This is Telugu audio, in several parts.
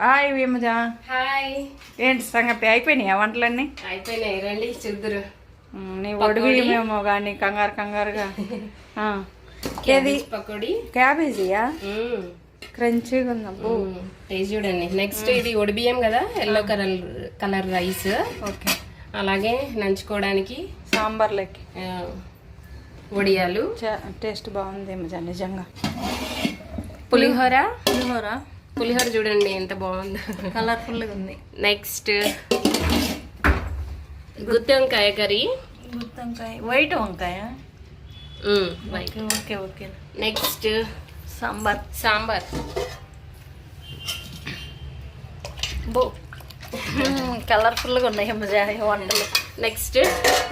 Hi విమజా hi. ఏంటి సంగతి? అయిపోయినాయి వంటలన్నీ? అయిపోయినాయి. రండి చూద్దరు. నీ ఒడివి మేము కానీ కంగారు కంగారుగా. ఏది? పకోడీ. క్యాబేజీయా. క్రంచీగా ఉందబ్బో. టేస్ట్ చూడండి. నెక్స్ట్ ఇది ఒడిబియ్యం కదా? Yellow colour colour rice okay. అలాగే నంచుకోవడానికి సాంబార్లోకి వడియాలు. టేస్ట్ బాగుంది నిజంగా. పులిహోర. పులిహోర? పులిహోర చూడండి ఎంత బాగుందో. కలర్ఫుల్గా ఉంది. నెక్స్ట్ గుత్తి వంకాయ కర్రీ గుత్తి వంకాయ? వైట్ వంకాయ. Okay okay next sambar. Sambar. బో. కలర్ఫుల్గా ఉన్నాయి విమజా ఈ వంటలు. నెక్స్ట్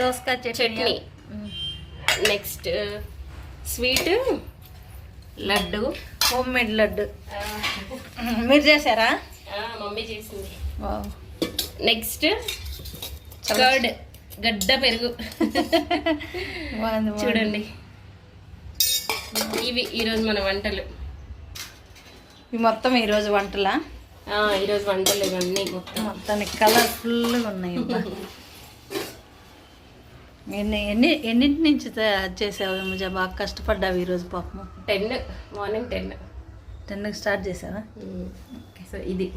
దోసకాయ chutney. Next sweet laddu. Home made laddu. మీరు చేశారా? మమ్మీ చేసింది. నెక్స్ట్ కర్డ్ గడ్డ పెరుగు. చూడండి. ఇవి ఈరోజు మన వంటలు. ఇవి మొత్తం ఈరోజు వంటలా? ఈరోజు వంటలు ఇవన్నీ మొత్తం. మొత్తానికి కలర్ఫుల్గా ఉన్నాయి. ఎన్ని ఎన్ని ఎన్నింటి నుంచి చేసావు విమజా బాగా కష్టపడ్డావు ఈరోజు పాపం టెన్ మార్నింగ్ టెన్. టెన్కి స్టార్ట్ చేసావా? సో ఇది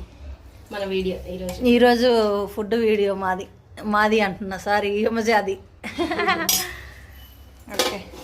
మన వీడియో ఈరోజు ఈరోజు ఫుడ్ వీడియో మాది. మాది అంటున్నా సారీ విమజాది